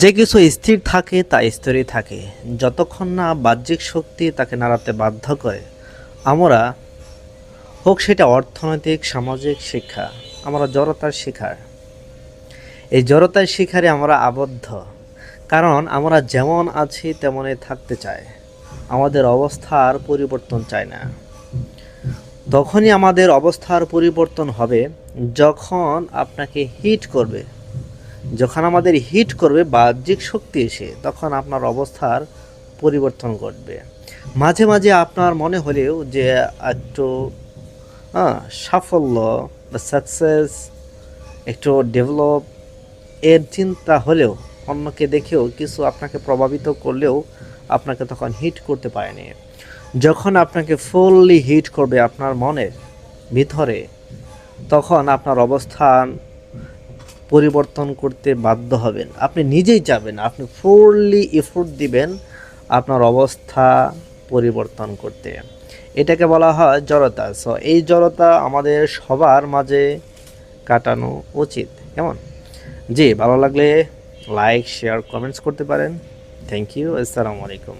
যে কিছু স্থির থাকে, তা স্থিরই থাকে। যতক্ষণ না বাহ্যিক শক্তি তাকে নাড়াতে বাধ্য করে, আমরা হোক সেটা অর্থনৈতিক, সামাজিক শিক্ষা, আমরা জড়তার শিকার। এই জড়তার শিকারে আমরা আবদ্ধ, কারণ আমরা যেমন আছি তেমনই থাকতে চাই। আমাদের অবস্থার পরিবর্তন চাই না। তখনই আমাদের অবস্থার পরিবর্তন হবে, যখন আপনাকে হিট করবে। যখন আমাদের হিট করবে বাহ্যিক শক্তি এসে, তখন আপনার অবস্থার পরিবর্তন ঘটবে। মাঝে মাঝে আপনার মনে হলেও যে একটু সাফল্য বা সাকসেস একটু ডেভেলপ এর চিন্তা হলেও, অন্যকে দেখেও কিছু আপনাকে প্রভাবিত করলেও আপনাকে তখন হিট করতে পারেনি। যখন আপনাকে ফুললি হিট করবে আপনার মনের ভিতরে, তখন আপনার অবস্থান পরিবর্তন করতে বাধ্য হবেন। আপনি নিজেই যাবেন আপনি ফুললি এফোর্ট দিবেন আপনার অবস্থা পরিবর্তন করতে। এটাকে বলা হয় জড়তা। সো এই জড়তা আমাদের সবার মাঝে কাটানো উচিত। কেমন? জি, ভালো লাগলে লাইক শেয়ার কমেন্টস করতে পারেন। থ্যাংক ইউ আসসালামু আলাইকুম।